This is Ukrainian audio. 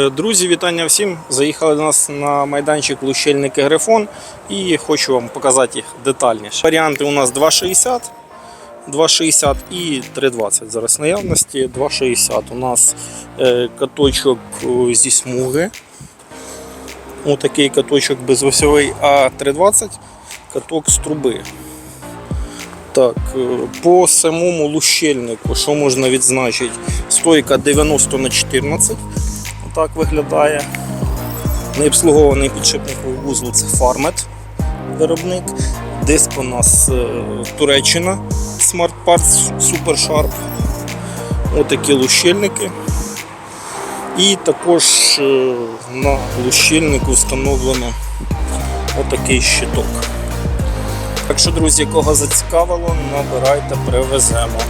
Друзі, вітання всім! Заїхали до нас на майданчик лущельники Грифон і хочу вам показати їх детальніше. Варіанти у нас 2,60, 2,60 і 3,20. Зараз наявності 2,60. У нас е, каточок е, зі смуги. Отакий каточок безосьовий, а 3,20 каток з труби. Так, е, по самому лущельнику, що можна відзначити? Стойка 90 на 14 так виглядає. Необслугований підшипниковий вузол це Farmet виробник. Диск у нас е, Туреччина Smart Parts Super Sharp. Отакі лущильники. І також е, на лущильнику встановлено отакий щиток. Так що, друзі, кого зацікавило, набирайте, привеземо.